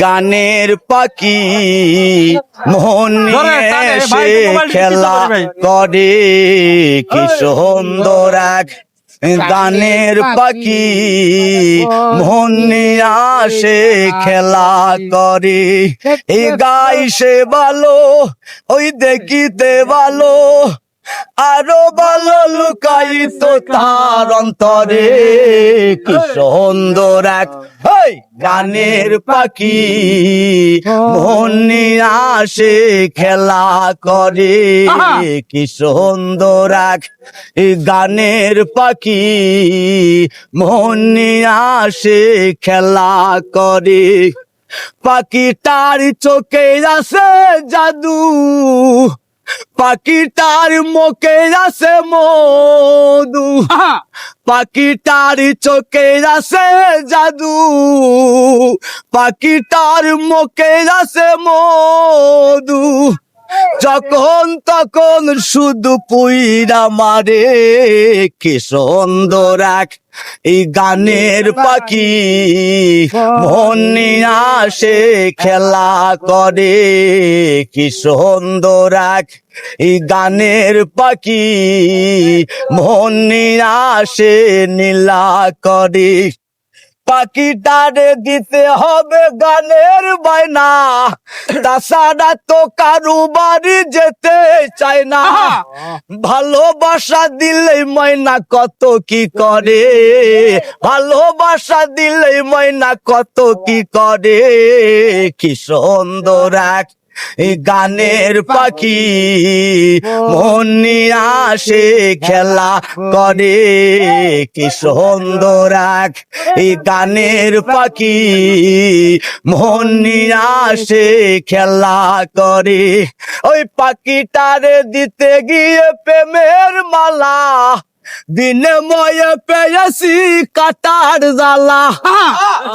গানের পাখি মোহন খেলা করে। কি সুন্দর এক গানের পাখি মন আসে খেলা করে। এই গাই সে ভালো ওই দেখিতে ভালো। আরও ভালো লুকাইত তার অন্তরে। কি সুন্দর এক গানের পাখি। মন আসে খেলা করে। কি সুন্দর এক গানের পাখি। মন আসে খেলা করে। পাখি পাখিটার চোখে আসে জাদু। পাখিটার মুখে আসে মধু। আহা, পাখিটার চোখে আসে জাদু। পাখিটার মুখে আসে মধু। যখন তখন শুধু পুইরা মারে, কি সুন্দর এক এই গানের পাখি। মন আসে খেলা করে, কি সুন্দর এক এই গানের পাখি। মন আসে নীলা করে। পাখিটারে দিতে হবে গানের বায়না। তাছাড়া তো কারু বাড়ি যেতে চায় না। ভালোবাসা দিলেই ময়না কত কি করে? ভালোবাসা দিলেই ময়না কত কি করে? কি সুন্দর এক গানের পাখি মন আসে খেলা করে। কি সুন্দর এক এই গানের পাখি। মন আসে খেলা করে। ওই পাখিটারে দিতে গিয়ে প্রেমের মালা বিনিময়ে পেয়েছি কাটার জ্বালা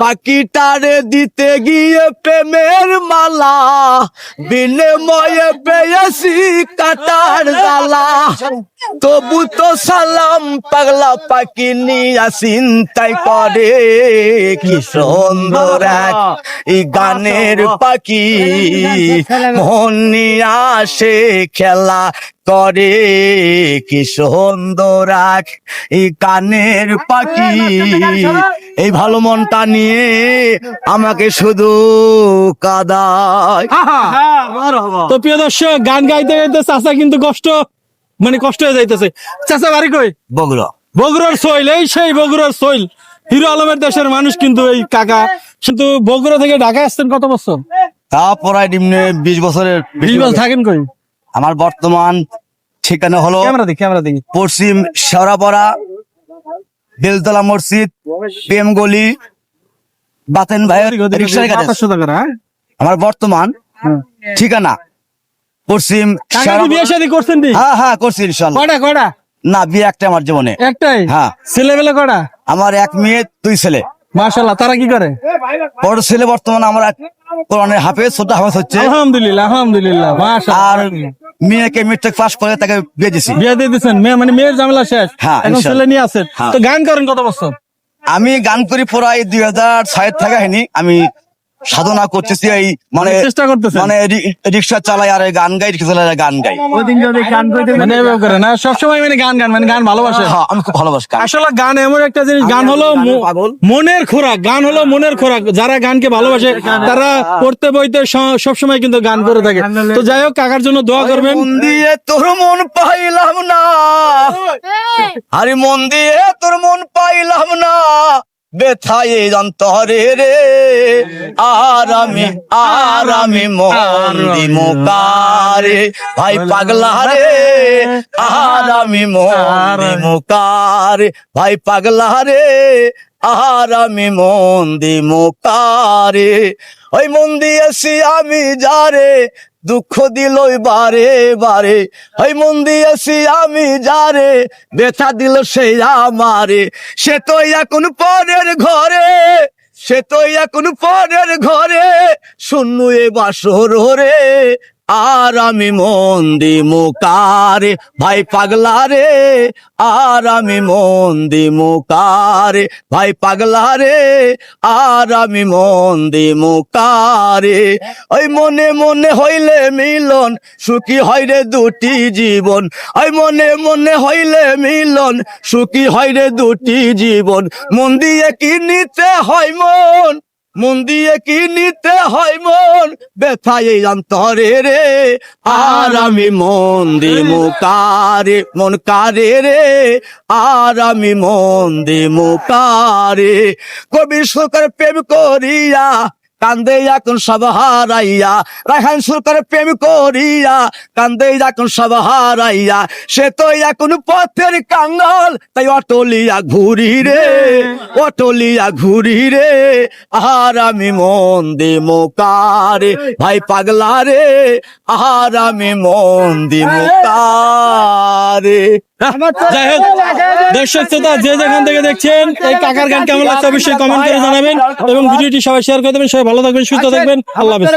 পাখিটারে দিতে গিয়ে প্রেমের মালা বিনিময়ে পেয়েছি কাটার জ্বালা তবু তো সালাম পাগলা পাখি নিয়া চিন্তাই করে কি সুন্দর এক এই গানের পাখি মন নিয়ে আসে খেলা করে কি সুন্দর এক এই গানের পাখি। এই ভালো মনটা নিয়ে আমাকে শুধু কাদায়। তো প্রিয় দর্শক গান গাইতে গাইতে চাচা কিন্তু কষ্ট মানে কষ্ট হয়ে যাইতেছে। চাচা বাড়ি কই? বগুড়া। বগুড়ার সইল এই সেই বগুড়ার সইল। হিরো আলমের দেশের মানুষ কিন্তু এই কাকা। কিন্তু বগুড়া থেকে ঢাকা আসছেন কত বছর? তা পড়ায় নিম্নে বিশ বছরের বিশ বছর থাকেন কই? আমার বর্তমান ঠিকানা হলো ক্যামেরা দেখি ক্যামেরা দেখি পশ্চিম শেওড়াপাড়া বেলতলা মসজিদ প্রেম গলি বাতেন টাকা হ্যাঁ? আমার বর্তমান ঠিকানা পশ্চিম বিয়ে শাদী করছেন হ্যাঁ হ্যাঁ করছি কটা কটা না বিয়ে একটা আমার জীবনে। একটাই? হ্যাঁ। ছেলেবেলে কটা আমার এক মেয়ে দুই ছেলে। মাশাল্লাহ তারা কি করে? বড় ছেলে বর্তমানে আমার এক কোরআনের হাফেজ ছোট হাফেজ হচ্ছে। আলহামদুলিল্লাহ আলহামদুলিল্লাহ আর মেয়েকে মেট্রিক পাস করে তাকে বিয়ে দিছি। বিয়ে দিয়ে দিচ্ছেন মেয়ে মানে মেয়ের ঝামেলা শেষ। হ্যাঁ, এখন ছেলে নিয়ে আছেন। হ্যাঁ। তো গান করেন কত বছর? আমি গান করি পড়াই দুই হাজার ছয়ের থাকা হয়নি। আমি সাধনা করতেছি এই মানে চেষ্টা করতেছি মানে রিক্সা চালাই আর গান গাই রিক্সা চালাই আর গান গাই মানে এভাবে করে না সবসময় মানে গান গান মানে গান ভালোবাসে। হ্যাঁ আমি খুব ভালোবাসি গান। আসলে গান এমন একটা জিনিস গান হলো মনের খোরাক গান হলো মনের খোরাক। যারা গানকে ভালোবাসে তারা পড়তে বইতে স- সবসময় কিন্তু গান করে থাকে। তো যাই হোক কাকার জন্য দোয়া করবেন। মন দিয়ে তোর মন পাইলাম না। আরে মন দিয়ে তোর মন পাইলাম না। বেথায় অন্তরে রে। আর আমি আর আমি মন দিমুকারে ভাই পাগলা রে আর আমি মন দিমুকারে ভাই পাগলা রে আর আমি মন দিমুকারে ওই মন দিয়েছি আমি যারে দুঃখ দিল বারে বারে ওই মন দিয়েছি আমি যারে, ব্যথা দিল সে আমারে। সে তো এখন পরের ঘরে, সে তো এখন পরের ঘরে। শূন্য এ বাসর রে আর আমি মন দিমু কারে? ভাই পাগলা রে, আর আমি মন দিমু কারে? ভাই পাগলা রে, আর আমি মন দিমু কারে? ওই মনে মনে হইলে মিলন, সুখী হয় রে দুটি জীবন। ওই মনে মনে হইলে মিলন, সুখী হয় রে দুটি জীবন। মন দিয়ে কি নিতে হয় মন? মন দিয়ে কি নিতে হয় মন? ব্যথায় এই অন্তরে রে। আর আমি মন দিমু কারে? মন কারে রে? আর আমি মন দিমু কারে? কবি শুকর প্রেম করিয়া কান্দে এখন সব হারাইয়া রায়হান সুরকার প্রেম করিয়া কান্দে এখন সব হারাইয়া। সে তো এখন পথের কাঙ্গাল তাই অটলিয়া ঘুরি রে অটলিয়া ঘুরি রে। আর আমি মন দে মোকারে ভাই পাগলা রে আর আমি মন দি মোকারে যাই হোক দর্শক শ্রোতা যে যেখান থেকে দেখছেন এই কাকার গান কেমন লাগছে অবশ্যই কমেন্ট করে জানাবেন এবং ভিডিওটি সবাই শেয়ার করে দেবেন সবাই ভালো থাকবেন সুস্থ থাকবেন। আল্লাহ হাফেজ।